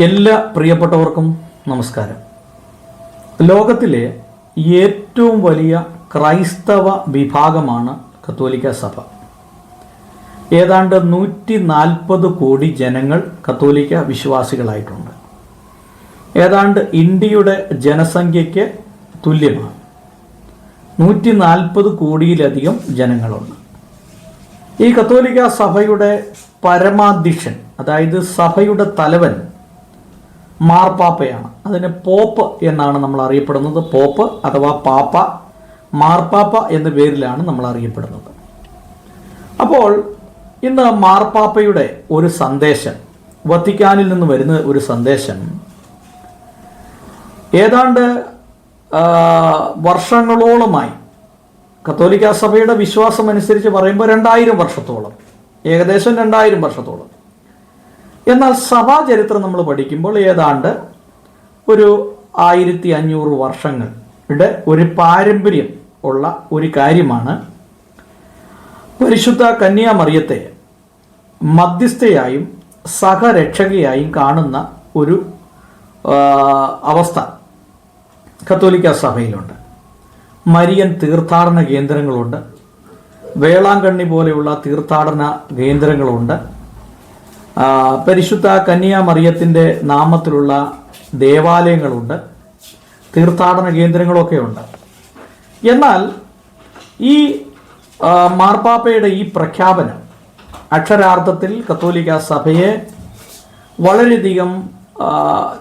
എല്ലാ പ്രിയപ്പെട്ടവർക്കും നമസ്കാരം. ലോകത്തിലെ ഏറ്റവും വലിയ ക്രൈസ്തവ വിഭാഗമാണ് കത്തോലിക്ക സഭ. ഏതാണ്ട് നൂറ്റി നാൽപ്പത് കോടി ജനങ്ങൾ കത്തോലിക്ക വിശ്വാസികളായിട്ടുണ്ട്. ഏതാണ്ട് ഇന്ത്യയുടെ ജനസംഖ്യയ്ക്ക് തുല്യമാണ്. നൂറ്റി നാൽപ്പത് കോടിയിലധികം ജനങ്ങളുണ്ട്. ഈ കത്തോലിക്ക സഭയുടെ പരമാധ്യക്ഷൻ അതായത് സഭയുടെ തലവൻ മാർപ്പാപ്പയാണ്. അതിന് പോപ്പ് എന്നാണ് നമ്മൾ അറിയപ്പെടുന്നത്. പോപ്പ് അഥവാ പാപ്പ മാർപ്പാപ്പ എന്ന പേരിലാണ് നമ്മൾ അറിയപ്പെടുന്നത്. അപ്പോൾ ഇന്ന് മാർപ്പാപ്പയുടെ ഒരു സന്ദേശം വത്തിക്കാനിൽ നിന്ന് വരുന്ന ഒരു സന്ദേശം ഏതാണ്ട് വർഷങ്ങളോളമായി കത്തോലിക്ക സഭയുടെ വിശ്വാസം അനുസരിച്ച് പറയുമ്പോൾ രണ്ടായിരം വർഷത്തോളം ഏകദേശം രണ്ടായിരം വർഷത്തോളം. എന്നാൽ സഭാചരിത്രം നമ്മൾ പഠിക്കുമ്പോൾ ഏതാണ്ട് ഒരു ആയിരത്തി അഞ്ഞൂറ് വർഷങ്ങളുടെ ഒരു പാരമ്പര്യം ഉള്ള ഒരു കാര്യമാണ്. പരിശുദ്ധ കന്യാമറിയത്തെ മധ്യസ്ഥയായും സഹരക്ഷകയായും കാണുന്ന ഒരു അവസ്ഥ കത്തോലിക്ക സഭയിലുണ്ട്. മരിയൻ തീർത്ഥാടന കേന്ദ്രങ്ങളുണ്ട്. വേളാങ്കണ്ണി പോലെയുള്ള തീർത്ഥാടന കേന്ദ്രങ്ങളുണ്ട്. പരിശുദ്ധ കന്യാമറിയത്തിന്റെ നാമത്തിലുള്ള ദേവാലയങ്ങളുണ്ട്. തീർത്ഥാടന കേന്ദ്രങ്ങളൊക്കെ ഉണ്ട് എന്നാൽ ഈ മാർപ്പാപ്പയുടെ ഈ പ്രഖ്യാപനം അക്ഷരാർത്ഥത്തിൽ കത്തോലിക്ക സഭയെ വളരെയധികം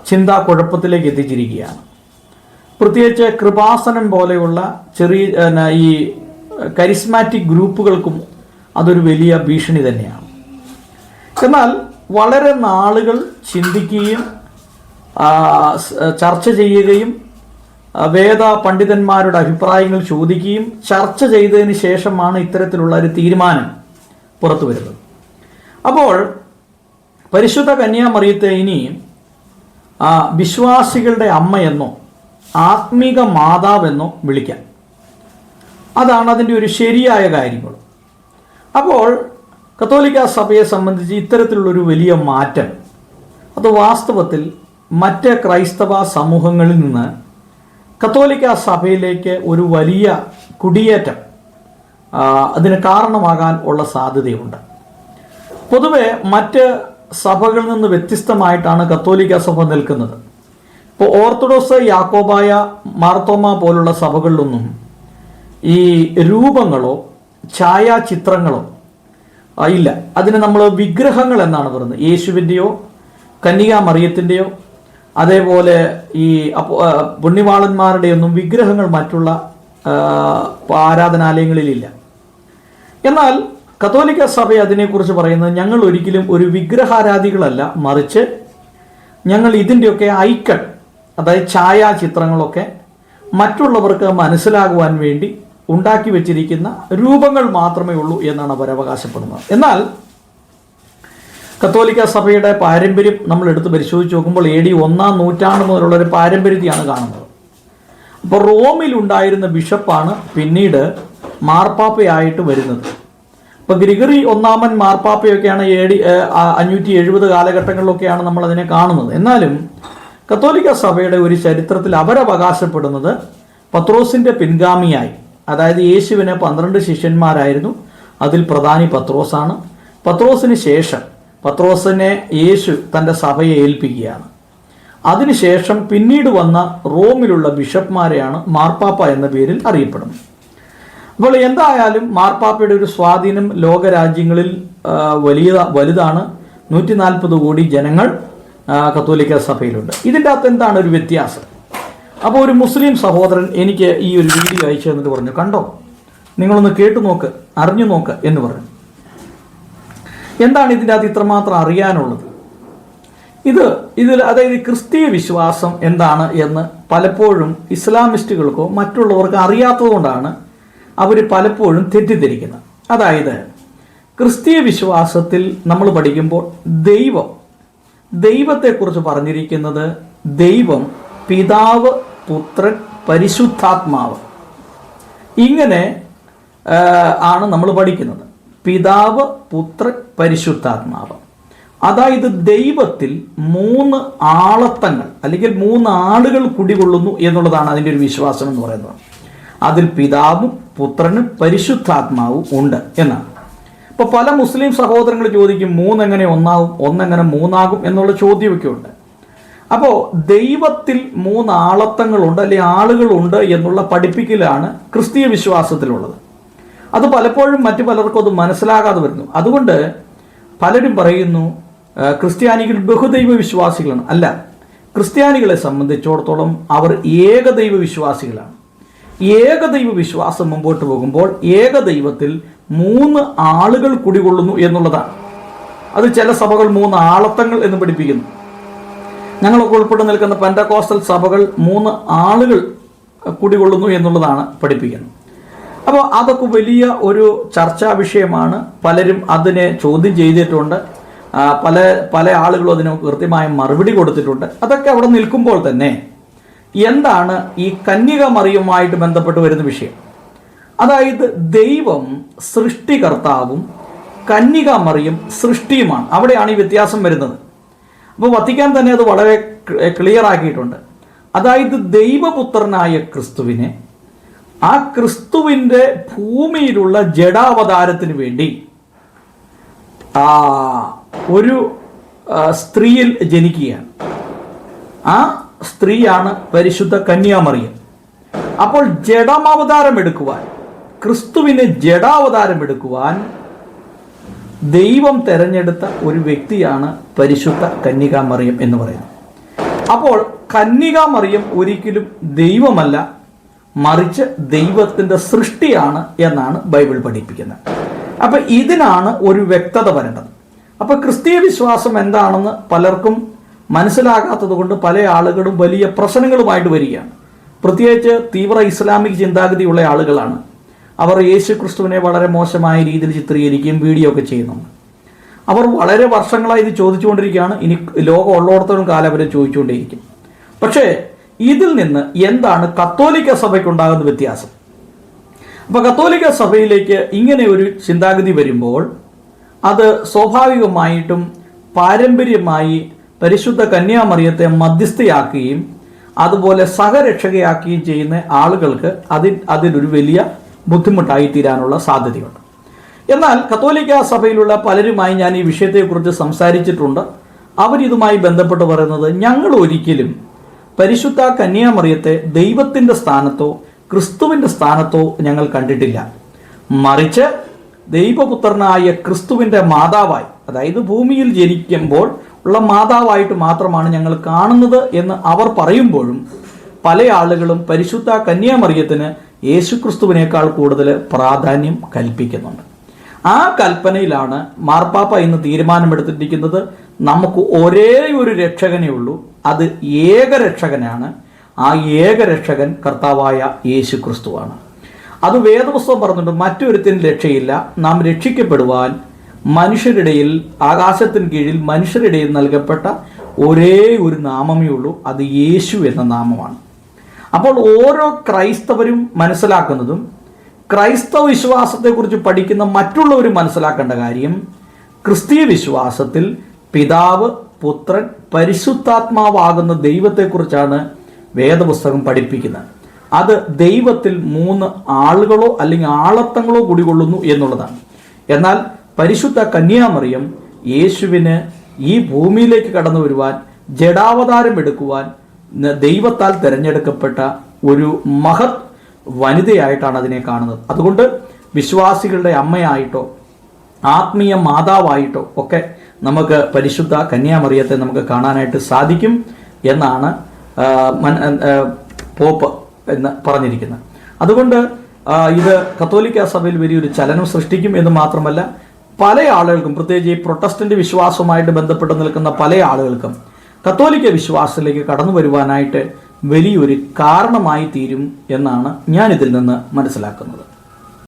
ചിന്താ കുഴപ്പത്തിലേക്ക് എത്തിച്ചിരിക്കുകയാണ്. പ്രത്യേകിച്ച് കൃപാസനം പോലെയുള്ള ചെറിയ ഈ കരിസ്മാറ്റിക് ഗ്രൂപ്പുകൾക്കും അതൊരു വലിയ ഭീഷണി തന്നെയാണ്. എന്നാൽ വളരെ നാളുകൾ ചിന്തിക്കുകയും ചർച്ച ചെയ്യുകയും വേദ പണ്ഡിതന്മാരുടെ അഭിപ്രായങ്ങൾ ചോദിക്കുകയും ചർച്ച ചെയ്തതിന് ശേഷമാണ് ഇത്തരത്തിലുള്ള ഒരു തീരുമാനം പുറത്തു വരുന്നത്. അപ്പോൾ പരിശുദ്ധ കന്യാമറിയത്തെ ഇനി വിശ്വാസികളുടെ അമ്മയെന്നോ ആത്മീക മാതാവെന്നോ വിളിക്കാം. അതാണ് അതിന്റെ ഒരു ശരിയായ കാര്യങ്ങൾ. അപ്പോൾ കത്തോലിക്ക സഭയെ സംബന്ധിച്ച് ഇത്തരത്തിലുള്ളൊരു വലിയ മാറ്റം. അത് വാസ്തവത്തിൽ മറ്റ് ക്രൈസ്തവ സമൂഹങ്ങളിൽ നിന്ന് കത്തോലിക്ക സഭയിലേക്ക് ഒരു വലിയ കുടിയേറ്റം അതിന് കാരണമാകാൻ ഉള്ള സാധ്യതയുണ്ട്. പൊതുവെ മറ്റ് സഭകളിൽ നിന്ന് വ്യത്യസ്തമായിട്ടാണ് കത്തോലിക്ക സഭ നിൽക്കുന്നത്. ഇപ്പോൾ ഓർത്തഡോക്സ് യാക്കോബായ മാർത്തോമ പോലുള്ള സഭകളിലൊന്നും ഈ രൂപങ്ങളോ ഛായാചിത്രങ്ങളോ ഇല്ല. അതിന് നമ്മൾ വിഗ്രഹങ്ങൾ എന്നാണ് പറയുന്നത്. യേശുവിന്റെയോ കന്യകാ മറിയത്തിന്റെയോ അതേപോലെ ഈ പുണ്യവാളന്മാരുടെയൊന്നും വിഗ്രഹങ്ങൾ മറ്റുള്ള ആരാധനാലയങ്ങളിലില്ല. എന്നാൽ കത്തോലിക്ക സഭ അതിനെക്കുറിച്ച് പറയുന്നത് ഞങ്ങൾ ഒരിക്കലും ഒരു വിഗ്രഹാരാധികളല്ല. മറിച്ച് ഞങ്ങൾ ഇതിന്റെയൊക്കെ ഐക്കൺ അതായത് ഛായാചിത്രങ്ങളൊക്കെ മറ്റുള്ളവർക്ക് മനസ്സിലാകുവാൻ വേണ്ടി ഉണ്ടാക്കി വെച്ചിരിക്കുന്ന രൂപങ്ങൾ മാത്രമേ ഉള്ളൂ എന്നാണ് അവർ അവകാശപ്പെടുന്നത്. എന്നാൽ കത്തോലിക്ക സഭയുടെ പാരമ്പര്യം നമ്മൾ എടുത്ത് പരിശോധിച്ച് നോക്കുമ്പോൾ എ ഡി ഒന്നാം നൂറ്റാണ്ട് മുതലുള്ള ഒരു പാരമ്പര്യത്തെയാണ് കാണുന്നത്. അപ്പോൾ റോമിൽ ഉണ്ടായിരുന്ന ബിഷപ്പാണ് പിന്നീട് മാർപ്പാപ്പയായിട്ട് വരുന്നത്. ഇപ്പോൾ ഗ്രിഗറി ഒന്നാമൻ മാർപ്പാപ്പയൊക്കെയാണ് എ ഡി അഞ്ഞൂറ്റി എഴുപത് കാലഘട്ടങ്ങളിലൊക്കെയാണ് നമ്മൾ അതിനെ കാണുന്നത്. എന്നാലും കത്തോലിക്ക സഭയുടെ ഒരു ചരിത്രത്തിൽ അവരവകാശപ്പെടുന്നത് പത്രോസിന്റെ പിൻഗാമിയായി. അതായത് യേശുവിന് പന്ത്രണ്ട് ശിഷ്യന്മാരായിരുന്നു. അതിൽ പ്രധാനി പത്രോസാണ്. പത്രോസിന് ശേഷം പത്രോസിനെ യേശു തന്റെ സഭയെ ഏൽപ്പിക്കുകയാണ്. അതിനുശേഷം പിന്നീട് വന്ന റോമിലുള്ള ബിഷപ്പ്മാരെയാണ് മാർപ്പാപ്പ എന്ന പേരിൽ അറിയപ്പെടുന്നത്. അപ്പോൾ എന്തായാലും മാർപ്പാപ്പയുടെ ഒരു സ്വാധീനം ലോകരാജ്യങ്ങളിൽ വലിയ വലുതാണ്. നൂറ്റി നാൽപ്പത് കോടി ജനങ്ങൾ കത്തോലിക്ക സഭയിലുണ്ട്. ഇതിന്റെ അകത്ത് എന്താണ് ഒരു വ്യത്യാസം? അപ്പോൾ ഒരു മുസ്ലിം സഹോദരൻ എനിക്ക് ഈ ഒരു വീഡിയോ അയച്ചു തന്നിട്ട് പറഞ്ഞു കണ്ടോ? നിങ്ങളൊന്ന് കേട്ടു നോക്ക് അറിഞ്ഞു നോക്ക് എന്ന് പറഞ്ഞു. എന്താണ് ഇതിന്റെ അകത്ത് ഇത്രമാത്രം അറിയാനുള്ളത്? ഇത് ഇതിൽ അതായത് ക്രിസ്തീയ വിശ്വാസം എന്താണ് എന്ന് പലപ്പോഴും ഇസ്ലാമിസ്റ്റുകൾക്കോ മറ്റുള്ളവർക്കോ അറിയാത്തതുകൊണ്ടാണ് അവർ പലപ്പോഴും തെറ്റിദ്ധരിക്കുന്നത്. അതായത് ക്രിസ്തീയ വിശ്വാസത്തിൽ നമ്മൾ പഠിക്കുമ്പോൾ ദൈവം ദൈവത്തെക്കുറിച്ച് പറഞ്ഞിരിക്കുന്നത് ദൈവം പിതാവ് പുത്രൻ പരിശുദ്ധാത്മാവ്. ഇങ്ങനെ ആണ് നമ്മൾ പഠിക്കുന്നത്. പിതാവ് പുത്രൻ പരിശുദ്ധാത്മാവ്. അതായത് ദൈവത്തിൽ മൂന്ന് ആളത്തങ്ങൾ അല്ലെങ്കിൽ മൂന്ന് ആളുകൾ കുടികൊള്ളുന്നു എന്നുള്ളതാണ് അതിന്റെ ഒരു വിശ്വാസം എന്ന് പറയുന്നത്. അതിൽ പിതാവും പുത്രനും പരിശുദ്ധാത്മാവും ഉണ്ട് എന്നാണ്. ഇപ്പോൾ പല മുസ്ലിം സഹോദരങ്ങൾ ചോദിക്കും മൂന്നെങ്ങനെ ഒന്നാകും ഒന്നെങ്ങനെ മൂന്നാകും എന്നുള്ള ചോദ്യമൊക്കെ ഉണ്ട്. അപ്പോൾ ദൈവത്തിൽ മൂന്ന് ആളത്തങ്ങളുണ്ട് അല്ലെങ്കിൽ ആളുകളുണ്ട് എന്നുള്ള പഠിപ്പിക്കലാണ് ക്രിസ്തീയ വിശ്വാസത്തിലുള്ളത്. അത് പലപ്പോഴും മറ്റു പലർക്കും അത് മനസ്സിലാകാതെ വരുന്നു. അതുകൊണ്ട് പലരും പറയുന്നു ക്രിസ്ത്യാനികൾ ബഹുദൈവ വിശ്വാസികളാണ്. അല്ല ക്രിസ്ത്യാനികളെ സംബന്ധിച്ചിടത്തോളം അവർ ഏകദൈവ വിശ്വാസികളാണ്. ഏകദൈവ വിശ്വാസം മുമ്പോട്ട് പോകുമ്പോൾ ഏകദൈവത്തിൽ മൂന്ന് ആളുകൾ കുടികൊള്ളുന്നു എന്നുള്ളതാണ്. അത് ചില സഭകൾ മൂന്ന് ആളത്തങ്ങൾ എന്ന് പഠിപ്പിക്കുന്നു. ഞങ്ങളൊക്കെ ഉൾപ്പെട്ടു നിൽക്കുന്ന പെൻഡകോസ്റ്റൽ സഭകൾ മൂന്ന് ആളുകൾ കുടികൊള്ളുന്നു എന്നുള്ളതാണ് പഠിപ്പിക്കുന്നത്. അപ്പോൾ അതൊക്കെ വലിയ ഒരു ചർച്ചാ വിഷയമാണ്. പലരും അതിനെ ചോദ്യം ചെയ്തിട്ടുണ്ട്. പല പല ആളുകളും അതിന് കൃത്യമായ മറുപടി കൊടുത്തിട്ടുണ്ട്. അതൊക്കെ അവിടെ നിൽക്കുമ്പോൾ തന്നെ എന്താണ് ഈ കന്യക മറിയുമായിട്ട് ബന്ധപ്പെട്ട് വരുന്ന വിഷയം? അതായത് ദൈവം സൃഷ്ടികർത്താവും കന്യക മറിയും സൃഷ്ടിയുമാണ്. അവിടെയാണ് ഈ വ്യത്യാസം വരുന്നത്. അപ്പോൾ വത്തിക്കാൻ തന്നെ അത് വളരെ ക്ലിയർ ആക്കിയിട്ടുണ്ട്. അതായത് ദൈവപുത്രനായ ക്രിസ്തുവിനെ ആ ക്രിസ്തുവിന്റെ ഭൂമിയിലുള്ള ജഡാവതാരത്തിന് വേണ്ടി ഒരു സ്ത്രീയിൽ ജനിക്കുകയാണ്. ആ സ്ത്രീയാണ് പരിശുദ്ധ കന്യാമറിയം. അപ്പോൾ ജഡമാവതാരം എടുക്കുവാൻ ക്രിസ്തുവിന് ജഡാവതാരം എടുക്കുവാൻ ദൈവം തെരഞ്ഞെടുത്ത ഒരു വ്യക്തിയാണ് പരിശുദ്ധ കന്യകാമറിയം എന്ന് പറയുന്നത്. അപ്പോൾ കന്യകാമറിയം ഒരിക്കലും ദൈവമല്ല മറിച്ച് ദൈവത്തിന്റെ സൃഷ്ടിയാണ് എന്നാണ് ബൈബിൾ പഠിപ്പിക്കുന്നത്. അപ്പം ഇതിനാണ് ഒരു വ്യക്തത വരേണ്ടത്. അപ്പോൾ ക്രിസ്തീയ വിശ്വാസം എന്താണെന്ന് പലർക്കും മനസ്സിലാകാത്തത് കൊണ്ട് പല ആളുകളും വലിയ പ്രശ്നങ്ങളുമായിട്ട് വരികയാണ്. പ്രത്യേകിച്ച് തീവ്ര ഇസ്ലാമിക് ചിന്താഗതിയുള്ള ആളുകളാണ്. അവർ യേശു ക്രിസ്തുവിനെ വളരെ മോശമായ രീതിയിൽ ചിത്രീകരിക്കുകയും വീഡിയോ ഒക്കെ ചെയ്യുന്നുണ്ട്. അവർ വളരെ വർഷങ്ങളായി ഇത് ചോദിച്ചുകൊണ്ടിരിക്കുകയാണ്. ഇനി ലോകം ഉള്ളിടത്തോളം കാലം അവരെ ചോദിച്ചുകൊണ്ടേയിരിക്കും. പക്ഷേ ഇതിൽ നിന്ന് എന്താണ് കത്തോലിക്ക സഭയ്ക്കുണ്ടാകുന്ന വ്യത്യാസം? അപ്പോൾ കത്തോലിക്ക സഭയിലേക്ക് ഇങ്ങനെ ഒരു ചിന്താഗതി വരുമ്പോൾ അത് സ്വാഭാവികമായിട്ടും പാരമ്പര്യമായി പരിശുദ്ധ കന്യാമറിയത്തെ മധ്യസ്ഥയാക്കുകയും അതുപോലെ സഹരക്ഷകയാക്കുകയും ചെയ്യുന്ന ആളുകൾക്ക് അതിൽ അതിലൊരു വലിയ ബുദ്ധിമുട്ടായി തീരാനുള്ള സാധ്യതയുണ്ട്. എന്നാൽ കത്തോലിക്ക സഭയിലുള്ള പലരുമായി ഞാൻ ഈ വിഷയത്തെക്കുറിച്ച് സംസാരിച്ചിട്ടുണ്ട്. അവരിതുമായി ബന്ധപ്പെട്ട് പറയുന്നത് ഞങ്ങൾ ഒരിക്കലും പരിശുദ്ധ കന്യാമറിയത്തെ ദൈവത്തിന്റെ സ്ഥാനത്തോ ക്രിസ്തുവിന്റെ സ്ഥാനത്തോ ഞങ്ങൾ കണ്ടിട്ടില്ല. മറിച്ച് ദൈവപുത്രനായ ക്രിസ്തുവിന്റെ മാതാവായി അതായത് ഭൂമിയിൽ ജനിക്കുമ്പോൾ ഉള്ള മാതാവായിട്ട് മാത്രമാണ് ഞങ്ങൾ കാണുന്നത് എന്ന് അവർ പറയുമ്പോഴും പല ആളുകളും പരിശുദ്ധ കന്യാമറിയത്തിന് യേശുക്രിസ്തുവിനേക്കാൾ കൂടുതൽ പ്രാധാന്യം കൽപ്പിക്കുന്നുണ്ട്. ആ കൽപ്പനയിലാണ് മാർപ്പാപ്പ ഇന്ന് തീരുമാനമെടുത്തിരിക്കുന്നത് നമുക്ക് ഒരേ ഒരു രക്ഷകനേ ഉള്ളൂ. അത് ഏകരക്ഷകനാണ്. ആ ഏകരക്ഷകൻ കർത്താവായ യേശു ക്രിസ്തുവാണ് അത് വേദപുസ്തകം പറഞ്ഞിട്ട് മറ്റൊരുത്തിന് രക്ഷയില്ല. നാം രക്ഷിക്കപ്പെടുവാൻ മനുഷ്യരുടെയിൽ ആകാശത്തിന് കീഴിൽ മനുഷ്യരുടെയിൽ നൽകപ്പെട്ട ഒരേ ഒരു നാമമേ ഉള്ളൂ. അത് യേശു എന്ന നാമമാണ്. അപ്പോൾ ഓരോ ക്രൈസ്തവരും മനസ്സിലാക്കുന്നതും ക്രൈസ്തവ വിശ്വാസത്തെക്കുറിച്ച് പഠിക്കുന്ന മറ്റുള്ളവരും മനസ്സിലാക്കേണ്ട കാര്യം ക്രിസ്തീയ വിശ്വാസത്തിൽ പിതാവ് പുത്രൻ പരിശുദ്ധാത്മാവാകുന്ന ദൈവത്തെക്കുറിച്ചാണ് വേദപുസ്തകം പഠിപ്പിക്കുന്നത്. അത് ദൈവത്തിൽ മൂന്ന് ആളുകളോ അല്ലെങ്കിൽ ആളത്തങ്ങളോ കുടികൊള്ളുന്നു എന്നുള്ളതാണ്. എന്നാൽ പരിശുദ്ധ കന്യാമറിയം യേശുവിന് ഈ ഭൂമിയിലേക്ക് കടന്നു വരുവാൻ ജഡാവതാരം എടുക്കുവാൻ ദൈവത്താൽ തിരഞ്ഞെടുക്കപ്പെട്ട ഒരു മഹത് വനിതയായിട്ടാണ് അതിനെ കാണുന്നത്. അതുകൊണ്ട് വിശ്വാസികളുടെ അമ്മയായിട്ടോ ആത്മീയ മാതാവായിട്ടോ ഒക്കെ നമുക്ക് പരിശുദ്ധ കന്യാമറിയത്തെ നമുക്ക് കാണാനായിട്ട് സാധിക്കും എന്നാണ് പോപ്പ് എന്ന് പറഞ്ഞിരിക്കുന്നത്. അതുകൊണ്ട് ഇത് കത്തോലിക്ക സഭയിൽ വലിയൊരു ചലനം സൃഷ്ടിക്കും എന്ന് മാത്രമല്ല പല ആളുകൾക്കും പ്രത്യേകിച്ച് ഈ പ്രൊട്ടസ്റ്റന്റ് വിശ്വാസവുമായിട്ട് ബന്ധപ്പെട്ട് നിൽക്കുന്ന പല ആളുകൾക്കും കത്തോലിക്ക വിശ്വാസത്തിലേക്ക് കടന്നു വരുവാനായിട്ട് വലിയൊരു കാരണമായി തീരും എന്നാണ് ഞാൻ ഇതിൽ നിന്ന് മനസ്സിലാക്കുന്നത്.